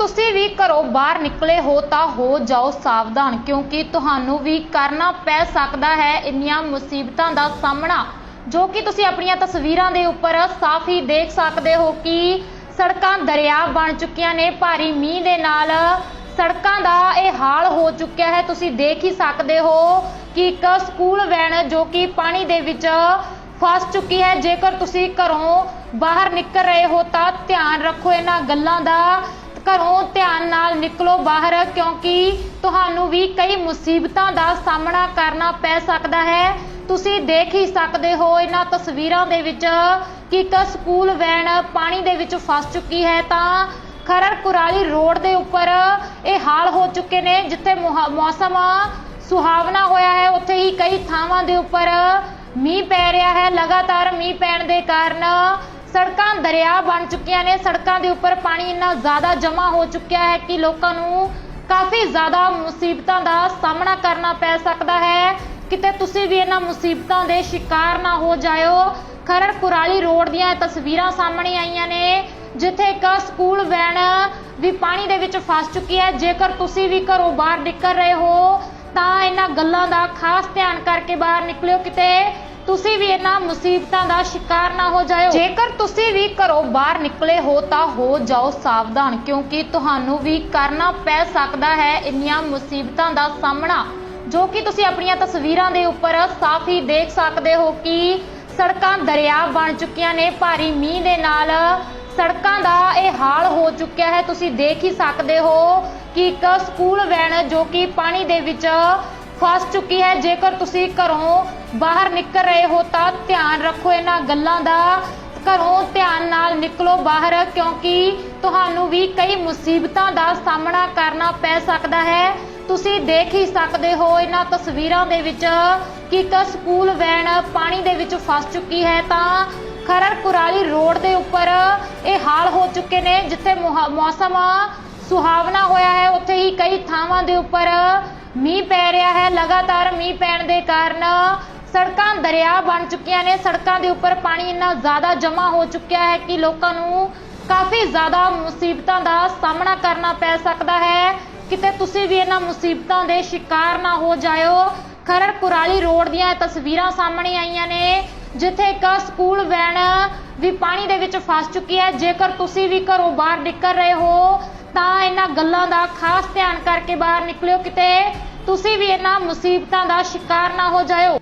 ਤੁਸੀਂ ਵੀ ਘਰੋਂ ਬਾਹਰ ਨਿਕਲੇ ਹੋ ਤਾਂ ਹੋ ਜਾਓ ਸਾਵਧਾਨ, ਕਿਉਂਕਿ ਤੁਹਾਨੂੰ ਵੀ ਕਰਨਾ ਪੈ ਸਕਦਾ ਹੈ ਇੰਨੀਆਂ ਮੁਸੀਬਤਾਂ ਦਾ ਸਾਹਮਣਾ, ਜੋ ਕਿ ਤੁਸੀਂ ਆਪਣੀਆਂ ਤਸਵੀਰਾਂ ਦੇ ਉੱਪਰ ਸਾਫ਼ ਹੀ ਦੇਖ ਸਕਦੇ ਹੋ ਕਿ ਸੜਕਾਂ ਦਰਿਆ ਬਣ ਚੁੱਕੀਆਂ ਨੇ, ਭਾਰੀ ਮੀਂਹ ਦੇ ਨਾਲ ਸੜਕਾਂ ਦਾ ਇਹ ਹਾਲ ਹੋ ਚੁੱਕਿਆ ਹੈ। ਤੁਸੀਂ ਦੇਖ ਹੀ ਸਕਦੇ ਹੋ ਕਿ ਇੱਕ ਸਕੂਲ ਵੈਨ ਜੋ ਕਿ ਪਾਣੀ ਦੇ ਵਿੱਚ ਫਸ ਚੁੱਕੀ ਹੈ। ਜੇਕਰ ਤੁਸੀਂ ਘਰੋਂ ਬਾਹਰ ਨਿਕਲ ਰਹੇ ਹੋ ਤਾਂ ਧਿਆਨ ਰੱਖੋ ਇਹਨਾਂ ਗੱਲਾਂ ਦਾ। ਘਰੋਂ ਧਿਆਨ ਨਾਲ ਨਿਕਲੋ ਬਾਹਰ, ਕਿਉਂਕਿ ਤੁਹਾਨੂੰ ਵੀ ਕਈ ਮੁਸੀਬਤਾਂ ਦਾ ਸਾਹਮਣਾ ਕਰਨਾ ਪੈ ਸਕਦਾ ਹੈ। ਤੁਸੀਂ ਦੇਖ ਹੀ ਸਕਦੇ ਹੋ ਇਹਨਾਂ ਤਸਵੀਰਾਂ ਦੇ ਵਿੱਚ ਕਿ ਇੱਕ ਸਕੂਲ ਵੈਨ ਪਾਣੀ ਦੇ ਵਿੱਚ ਫਸ ਚੁੱਕੀ ਹੈ। ਤਾਂ ਖਰੜ ਕੁਰਾਲੀ ਰੋਡ ਦੇ ਉੱਪਰ ਇਹ ਹਾਲ ਹੋ ਚੁੱਕੇ ਨੇ, ਜਿੱਥੇ ਮੌਸਮ ਸੁਹਾਵਣਾ ਹੋਇਆ ਹੈ। ਉੱਥੇ ਹੀ ਕਈ ਥਾਵਾਂ ਦੇ ਉੱਪਰ ਮੀਂਹ ਪੈ ਰਿਹਾ ਹੈ। ਲਗਾਤਾਰ ਮੀਂਹ ਪੈਣ ਦੇ ਕਾਰਨ ਸੜਕਾਂ ਦਰਿਆ ਬਣ ਚੁੱਕੀਆਂ ਨੇ। ਸੜਕਾਂ ਦੇ ਉੱਪਰ ਪਾਣੀ ਇੰਨਾ ਜ਼ਿਆਦਾ ਜਮ੍ਹਾਂ ਹੋ ਚੁੱਕਿਆ ਹੈ ਕਿ ਲੋਕਾਂ ਨੂੰ ਕਾਫੀ ਜ਼ਿਆਦਾ ਮੁਸੀਬਤਾਂ ਦਾ ਸਾਹਮਣਾ ਕਰਨਾ ਪੈ ਸਕਦਾ ਹੈ। ਕਿਤੇ ਤੁਸੀਂ ਵੀ ਇਹਨਾਂ ਮੁਸੀਬਤਾਂ ਦੇ ਸ਼ਿਕਾਰ ਨਾ ਹੋ ਜਾਇਓ। ਖਰੜ ਕੁਰਾਲੀ ਰੋਡ ਦੀਆਂ ਤਸਵੀਰਾਂ ਸਾਹਮਣੇ ਆਈਆਂ ਨੇ, ਜਿੱਥੇ ਇੱਕ ਸਕੂਲ ਵੈਨ ਵੀ ਪਾਣੀ ਦੇ ਵਿੱਚ ਫਸ ਚੁੱਕੀ ਹੈ। ਜੇਕਰ ਤੁਸੀਂ ਵੀ ਘਰੋਂ ਬਾਹਰ ਨਿਕਲ ਰਹੇ ਹੋ, ਤਾਂ ਇਹਨਾਂ ਗੱਲਾਂ ਦਾ ਖਾਸ ਧਿਆਨ ਕਰਕੇ ਬਾਹਰ ਨਿਕਲਿਓ। ਕਿਤੇ ਤੁਸੀਂ ਵੀ ਇਹਨਾਂ ਮੁਸੀਬਤਾਂ ਦਾ ਸ਼ਿਕਾਰ ਨਾ ਹੋ ਜਾਇਓ। ਜੇਕਰ ਤੁਸੀਂ ਵੀ ਘਰੋਂ ਬਾਹਰ ਨਿਕਲੇ ਹੋ ਤਾਂ ਹੋ ਜਾਓ ਸਾਵਧਾਨ, ਕਿਉਂਕਿ ਤੁਹਾਨੂੰ ਵੀ ਕਰਨਾ ਪੈ ਸਕਦਾ ਹੈ ਇੰਨੀਆਂ ਮੁਸੀਬਤਾਂ ਦਾ ਸਾਹਮਣਾ, ਜੋ ਕਿ ਤੁਸੀਂ ਆਪਣੀਆਂ ਤਸਵੀਰਾਂ ਦੇ ਉੱਪਰ ਸਾਫ਼ ਹੀ ਦੇਖ ਸਕਦੇ ਹੋ ਕਿ ਸੜਕਾਂ ਦਰਿਆ ਬਣ ਚੁੱਕੀਆਂ ਨੇ, ਭਾਰੀ ਮੀਂਹ ਦੇ ਨਾਲ ਸੜਕਾਂ ਦਾ ਇਹ ਹਾਲ ਹੋ ਚੁੱਕਿਆ ਹੈ। ਤੁਸੀਂ ਦੇਖ ਹੀ ਸਕਦੇ ਹੋ ਕਿ ਇੱਕ ਸਕੂਲ ਵੈਨ ਜੋ ਕਿ ਪਾਣੀ ਦੇ ਵਿੱਚ ਫਸ ਚੁੱਕੀ ਹੈ। ਜੇਕਰ ਤੁਸੀਂ ਘਰੋਂ ਬਾਹਰ ਨਿਕਲ ਰਹੇ ਹੋ ਤਾਂ ਧਿਆਨ ਰੱਖੋ ਇਹਨਾਂ ਗੱਲਾਂ ਦਾ। ਘਰੋਂ ਧਿਆਨ ਨਾਲ ਨਿਕਲੋ ਬਾਹਰ, ਕਿਉਂਕਿ ਤੁਹਾਨੂੰ ਵੀ ਕਈ ਮੁਸੀਬਤਾਂ ਦਾ ਸਾਹਮਣਾ ਕਰਨਾ ਪੈ ਸਕਦਾ ਹੈ। ਤੁਸੀਂ ਦੇਖ ਹੀ ਸਕਦੇ ਹੋ ਇਹਨਾਂ ਤਸਵੀਰਾਂ ਦੇ ਵਿੱਚ ਕਿ ਇੱਕ ਸਕੂਲ ਵੈਨ ਪਾਣੀ ਦੇ ਵਿੱਚ ਫਸ ਚੁੱਕੀ ਹੈ। ਤਾਂ ਖਰੜ ਕੁਰਾਲੀ ਰੋਡ ਦੇ ਉੱਪਰ ਇਹ ਹਾਲ ਹੋ ਚੁੱਕੇ ਨੇ, ਜਿੱਥੇ ਮੌਸਮ ਸੁਹਾਵਣਾ ਹੋਇਆ ਹੈ। ਉੱਥੇ ਹੀ ਕਈ ਥਾਵਾਂ ਦੇ ਉੱਪਰ ਮੀਂਹ ਪੈ ਰਿਹਾ ਹੈ, ਲਗਾਤਾਰ ਮੀਂਹ ਪੈਣ ਦੇ ਕਾਰਨ ਸੜਕਾਂ ਦਰਿਆ ਬਣ ਚੁੱਕੀਆਂ ਨੇ। ਸੜਕਾਂ ਦੇ ਉੱਪਰ ਪਾਣੀ ਇੰਨਾ ਜ਼ਿਆਦਾ ਜਮ੍ਹਾਂ ਹੋ ਚੁੱਕਿਆ ਹੈ ਕਿ ਲੋਕਾਂ ਨੂੰ ਕਾਫੀ ਜ਼ਿਆਦਾ ਮੁਸੀਬਤਾਂ ਦਾ ਸਾਹਮਣਾ ਕਰਨਾ ਪੈ ਸਕਦਾ ਹੈ। ਕਿਤੇ ਤੁਸੀਂ ਵੀ ਇਹਨਾਂ ਮੁਸੀਬਤਾਂ ਦੇ ਸ਼ਿਕਾਰ ਨਾ ਹੋ ਜਾਇਓ। ਖਰੜ ਕੁਰਾਲੀ ਰੋਡ ਦੀਆਂ ਤਸਵੀਰਾਂ ਸਾਹਮਣੇ ਆਈਆਂ ਨੇ, ਜਿੱਥੇ ਇੱਕ ਸਕੂਲ ਵੈਨ ਵੀ ਪਾਣੀ ਦੇ ਵਿੱਚ ਫਸ ਚੁੱਕੀ ਹੈ। ਜੇਕਰ ਤੁਸੀਂ ਵੀ ਘਰੋਂ ਬਾਹਰ ਨਿਕਲ ਰਹੇ ਹੋ ਤਾਂ ਇਹਨਾਂ ਗੱਲਾਂ ਦਾ ਖਾਸ ਧਿਆਨ ਕਰਕੇ ਬਾਹਰ ਨਿਕਲਿਓ ਕਿਤੇ। ਤੁਸੀਂ ਵੀ ਇਹਨਾਂ ਮੁਸੀਬਤਾਂ ਦਾ ਸ਼ਿਕਾਰ ਨਾ ਹੋ ਜਾਇਓ।